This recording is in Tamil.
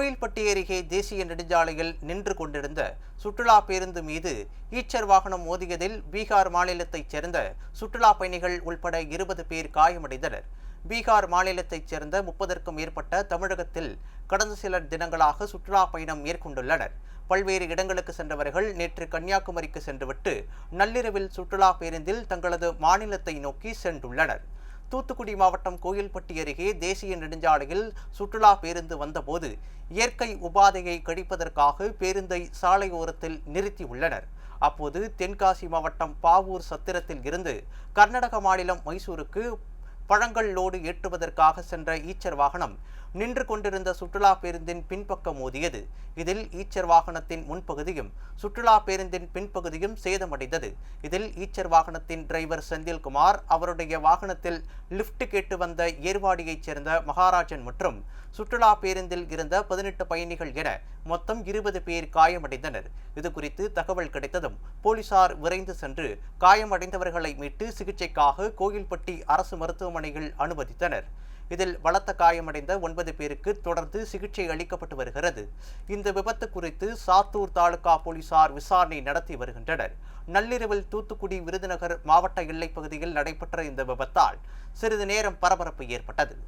கோயில்பட்டி அருகே தேசிய நெடுஞ்சாலையில் நின்று கொண்டிருந்த சுற்றுலா பேருந்து மீது ஈச்சர் வாகனம் மோதியதில் பீகார் மாநிலத்தைச் சேர்ந்த சுற்றுலா பயணிகள் உள்பட இருபது பேர் காயமடைந்தனர். பீகார் மாநிலத்தைச் சேர்ந்த முப்பதற்கும் மேற்பட்ட தமிழகத்தில் கடந்த சில தினங்களாக சுற்றுலா பயணம் மேற்கொண்டுள்ளனர். பல்வேறு இடங்களுக்கு சென்றவர்கள் நேற்று கன்னியாகுமரிக்கு சென்றுவிட்டு நள்ளிரவில் சுற்றுலா பேருந்தில் தங்களது மாநிலத்தை நோக்கி சென்றுள்ளனர். தூத்துக்குடி மாவட்டம் கோயில்பட்டி அருகே தேசிய நெடுஞ்சாலையில் சுற்றுலா பேருந்து வந்தபோது இயற்கை உபாதையை கழிப்பதற்காக பேருந்தை சாலையோரத்தில் நிறுத்தியுள்ளனர். அப்போது தென்காசி மாவட்டம் பாவூர் சத்திரத்தில் இருந்து கர்நாடக மாநிலம் மைசூருக்கு பழங்கள் லோடு ஏற்றுவதற்காக சென்ற ஈச்சர் வாகனம் நின்று கொண்டிருந்த சுற்றுலா பேருந்தின் பின்பக்கம் மோதியது. இதில் ஈச்சர் வாகனத்தின் முன்பகுதியும் சுற்றுலா பேருந்தின் பின்பகுதியும் சேதமடைந்தது. இதில் ஈச்சர் வாகனத்தின் டிரைவர் செந்தில்குமார் அவருடைய வாகனத்தில் லிஃப்ட் கேட்டு வந்த ஏர்வாடியைச் சேர்ந்த மகாராஜன் மற்றும் சுற்றுலா பேருந்தில் இருந்த பதினெட்டு பயணிகள் என மொத்தம் இருபது பேர் காயமடைந்தனர். இது குறித்து தகவல் கிடைத்ததும் போலீசார் விரைந்து சென்று காயமடைந்தவர்களை மீட்டு சிகிச்சைக்காக கோயில்பட்டி அரசு மருத்துவமனையில் அனுமதித்தனர். இதில் பலத்த காயமடைந்த ஒன்பது பேருக்கு தொடர்ந்து சிகிச்சை அளிக்கப்பட்டு வருகிறது. இந்த விபத்து குறித்து சாத்தூர் தாலுகா போலீசார் விசாரணை நடத்தி வருகின்றனர். நள்ளிரவில் தூத்துக்குடி விருதுநகர் மாவட்ட எல்லைப் பகுதியில் நடைபெற்ற இந்த விபத்தால் சிறிது நேரம் பரபரப்பு ஏற்பட்டது.